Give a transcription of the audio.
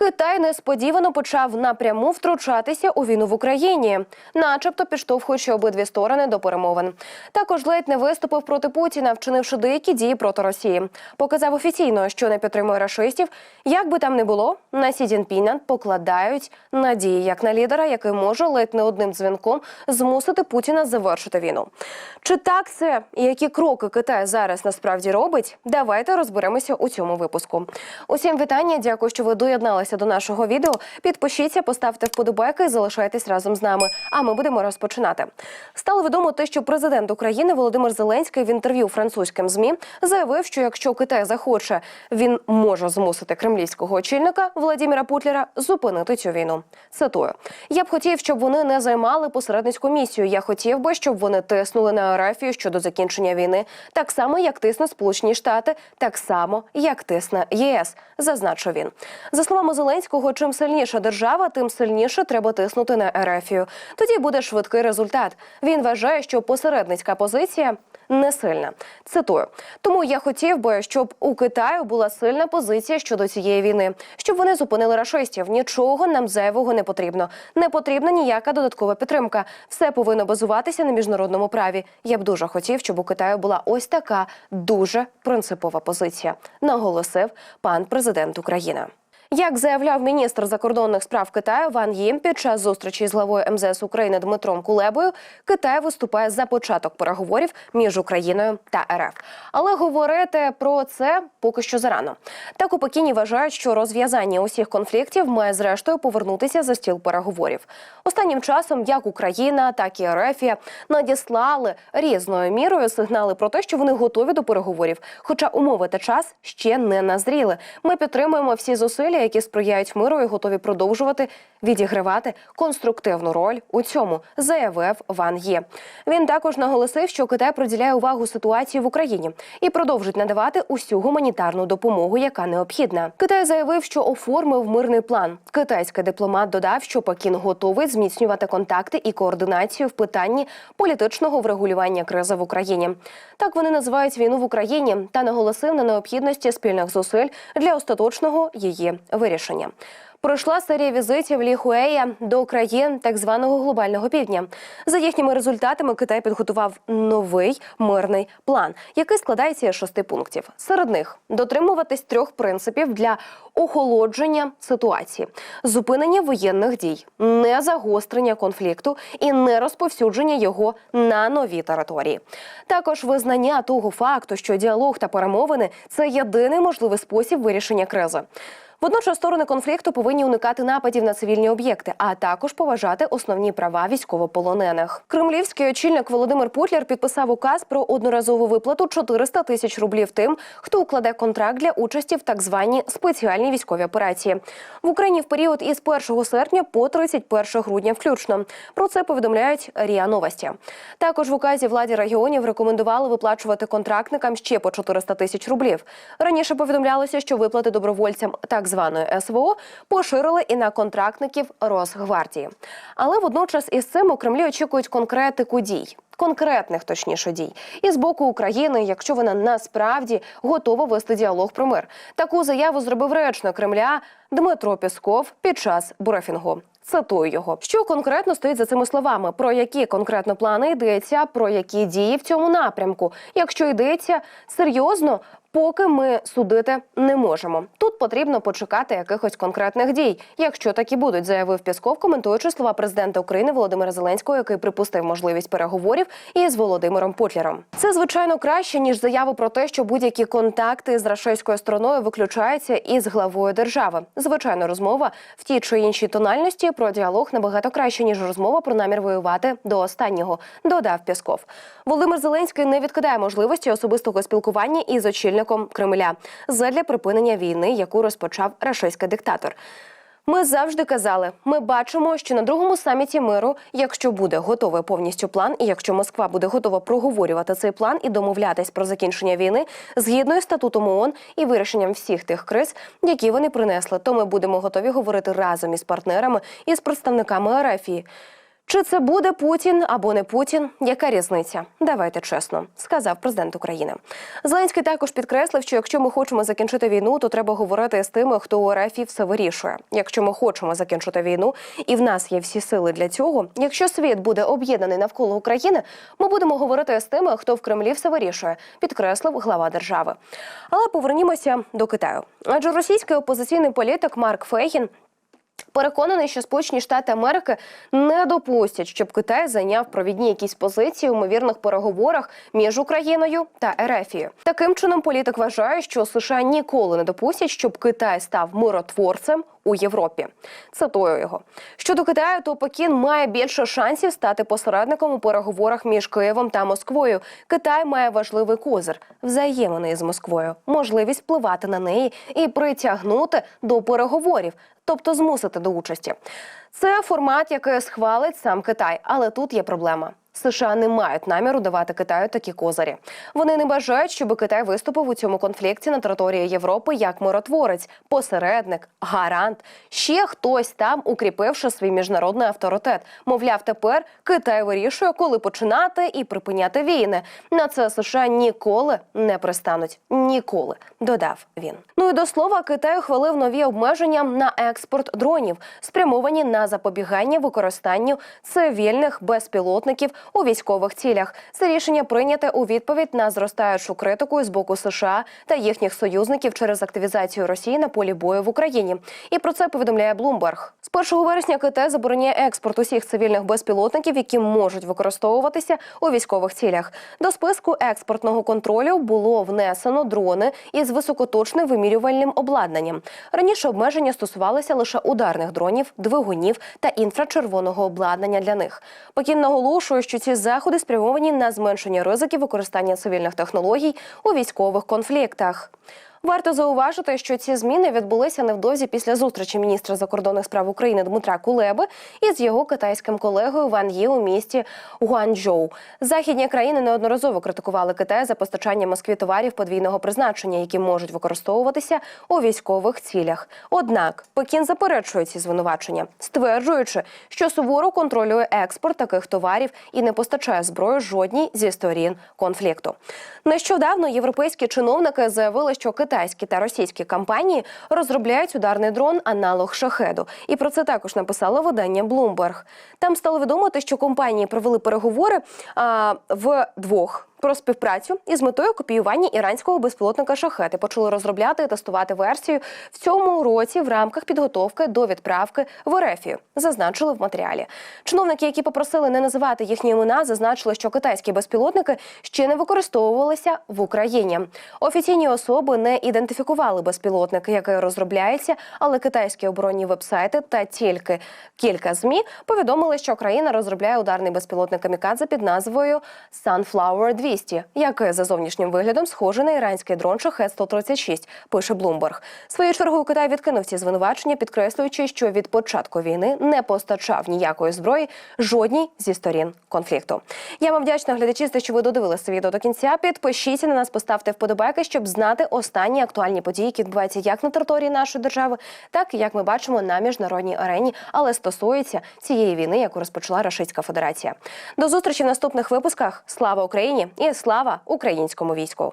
Китай несподівано почав напряму втручатися у війну в Україні, начебто підштовхуючи обидві сторони до перемовин. Також ледь не виступив проти Путіна, вчинивши деякі дії проти Росії. Показав офіційно, що не підтримує рашистів. Як би там не було, на Сі Цзіньпіна покладають надії як на лідера, який може ледь не одним дзвінком змусити Путіна завершити війну. Чи так це і які кроки Китай зараз насправді робить? Давайте розберемося у цьому випуску. Усім вітання. Дякую, що ви доєдналися до нашого відео. Підпишіться, поставте вподобайки і залишайтесь разом з нами. А ми будемо розпочинати. Стало відомо те, що президент України Володимир Зеленський в інтерв'ю французьким змі заявив, що якщо Китай захоче, він може змусити кремлівського очільника Владимира Путлера зупинити цю війну. Цитую: я б хотів, щоб вони не займали посередницьку місію. Я хотів би, щоб вони тиснули на Арафію щодо закінчення війни, так само як тисне Сполучені Штати, так само як тисне ЄС, зазначив він. За словами Зеленського, чим сильніша держава, тим сильніше треба тиснути на Арафію. Тоді буде швидкий результат. Він вважає, що посередницька позиція не сильна. Цитую: тому я хотів би, щоб у Китаю була сильна позиція щодо цієї війни, щоб вони зупинили рашистів. Нічого нам зайвого не потрібно. Не потрібна ніяка додаткова підтримка. Все повинно базуватися на міжнародному праві. Я б дуже хотів, щоб у Китаю була ось така дуже принципова позиція, наголосив пан президент України. Як заявляв міністр закордонних справ Китаю Ван Їм під час зустрічі з главою МЗС України Дмитром Кулебою, Китай виступає за початок переговорів між Україною та РФ. Але говорити про це поки що зарано. Так у Пекіні вважають, що розв'язання усіх конфліктів має зрештою повернутися за стіл переговорів. Останнім часом як Україна, так і РФ надіслали різною мірою сигнали про те, що вони готові до переговорів. Хоча умови та час ще не назріли. Ми підтримуємо всі зусилля, які сприяють миру, і готові продовжувати відігравати конструктивну роль у цьому, заявив Ван Є. Він також наголосив, що Китай приділяє увагу ситуації в Україні і продовжить надавати усю гуманітарну допомогу, яка необхідна. Китай заявив, що оформив мирний план. Китайський дипломат додав, що Пекін готовий зміцнювати контакти і координацію в питанні політичного врегулювання кризи в Україні. Так вони називають війну в Україні та наголосив на необхідності спільних зусиль для остаточного її вирішення. Пройшла серія візитів Лі Хуея до країн так званого глобального півдня. За їхніми результатами Китай підготував новий мирний план, який складається з шести пунктів. Серед них дотримуватись трьох принципів для охолодження ситуації: зупинення воєнних дій, не загострення конфлікту і не розповсюдження його на нові території. Також визнання того факту, що діалог та перемовини це єдиний можливий спосіб вирішення кризи. Водночас сторони конфлікту повинні уникати нападів на цивільні об'єкти, а також поважати основні права військовополонених. Кремлівський очільник Володимир Путлер підписав указ про одноразову виплату 400 тисяч рублів тим, хто укладе контракт для участі в так званій спеціальній військовій операції в Україні в період із 1 серпня по 31 грудня, включно. Про це повідомляють РІА Новості. Також в указі владі регіонів рекомендували виплачувати контрактникам ще по 400 тисяч рублів. Раніше повідомлялося, що виплати добровольцям так званої СВО поширили і на контрактників Росгвардії. Але водночас із цим у Кремлі очікують конкретику дій. Конкретних точніше дій і з боку України, якщо вона насправді готова вести діалог про мир. Таку заяву зробив речник Кремля Дмитро Пісков під час брифінгу. Цитую його, що конкретно стоїть за цими словами, про які конкретно плани йдеться, про які дії в цьому напрямку. Якщо йдеться серйозно, поки ми судити не можемо. Тут потрібно почекати якихось конкретних дій, якщо такі будуть, заявив Пісков, коментуючи слова президента України Володимира Зеленського, який припустив можливість переговорів із Володимиром Путлером. Це звичайно краще ніж заяви про те, що будь-які контакти з рашистською стороною виключаються із главою держави. Звичайно, розмова в тій чи іншій тональності про діалог набагато краще ніж розмова про намір воювати до останнього. Додав Пісков. Володимир Зеленський не відкидає можливості особистого спілкування із очільником Кремля задля припинення війни, яку розпочав рашистський диктатор. Ми завжди казали, ми бачимо, що на другому саміті миру, якщо буде готовий повністю план, і якщо Москва буде готова проговорювати цей план і домовлятись про закінчення війни згідно із статутом ООН і вирішенням всіх тих криз, які вони принесли, то ми будемо готові говорити разом із партнерами і з представниками Арафії. Чи це буде Путін або не Путін? Яка різниця? Давайте чесно, сказав президент України. Зеленський також підкреслив, що якщо ми хочемо закінчити війну, то треба говорити з тими, хто у РФ все вирішує. Якщо ми хочемо закінчити війну, і в нас є всі сили для цього. Якщо світ буде об'єднаний навколо України, ми будемо говорити з тими, хто в Кремлі все вирішує, підкреслив глава держави. Але повернімося до Китаю. Адже російський опозиційний політик Марк Фейгін Переконаний, що Сполучені Штати Америки не допустять, щоб Китай зайняв провідні якісь позиції у мовірних переговорах між Україною та Ерефією. Таким чином, політик вважає, що США ніколи не допустять, щоб Китай став миротворцем у Європі. Цитую його щодо Китаю, то Пекін має більше шансів стати посередником у переговорах між Києвом та Москвою. Китай має важливий козир взаємини з Москвою, можливість впливати на неї і притягнути до переговорів, тобто змусити до участі. Це формат, який схвалить сам Китай, але тут є проблема. США не мають наміру давати Китаю такі козирі. Вони не бажають, щоб Китай виступив у цьому конфлікті на території Європи як миротворець, посередник, гарант, ще хтось там, укріпивши свій міжнародний авторитет. Мовляв, тепер Китай вирішує, коли починати і припиняти війни. На це США ніколи не пристануть. Ніколи додав він. Ну і до слова, Китай ухвалив нові обмеження на експорт дронів, спрямовані на запобігання використанню цивільних безпілотників у військових цілях. Це рішення прийняте у відповідь на зростаючу критику з боку США та їхніх союзників через активізацію Росії на полі бою в Україні. І про це повідомляє Bloomberg. З 1 вересня Китай забороняє експорт усіх цивільних безпілотників, які можуть використовуватися у військових цілях. До списку експортного контролю було внесено дрони із високоточним вимірювальним обладнанням. Раніше обмеження стосувалися лише ударних дронів, двигунів та інфрачервоного обладнання для них. Пекін наголошує, що ці заходи спрямовані на зменшення ризиків використання цивільних технологій у військових конфліктах. Варто зауважити, що ці зміни відбулися невдовзі після зустрічі міністра закордонних справ України Дмитра Кулеби із його китайським колегою Ван Ї у місті Гуанчжоу. Західні країни неодноразово критикували Китай за постачання Москві товарів подвійного призначення, які можуть використовуватися у військових цілях. Однак Пекін заперечує ці звинувачення, стверджуючи, що суворо контролює експорт таких товарів і не постачає зброю жодній зі сторін конфлікту. Нещодавно європейські чиновники заявили, що китайські та російські компанії розробляють ударний дрон аналог шахеду. І про це також написало видання Bloomberg. Там стало відомо, те, що компанії провели переговори а, в двох. Про співпрацю із метою копіювання іранського безпілотника шахети почали розробляти і тестувати версію в цьому році в рамках підготовки до відправки в Ерефію, зазначили в матеріалі. Чиновники, які попросили не називати їхні імена, зазначили, що китайські безпілотники ще не використовувалися в Україні. Офіційні особи не ідентифікували безпілотники, який розробляється, але китайські оборонні вебсайти та тільки кілька змі повідомили, що країна розробляє ударний безпілотник камікадзе під назвою Sunflower 200, який за зовнішнім виглядом схожий на іранський дрон шахет 136 пише Bloomberg. Своєю чергою Китай відкинув ці звинувачення, підкреслюючи, що від початку війни не постачав ніякої зброї жодній зі сторін конфлікту. Я вам вдячна глядачі, за те, що ви додивилися відео до кінця. Підпишіться на нас, поставте вподобайки, щоб знати останні актуальні події, які відбуваються як на території нашої держави, так як ми бачимо на міжнародній арені, але стосується цієї війни, яку розпочала Рашистська Федерація. До зустрічі в наступних випусках. Слава Україні і слава українському війську!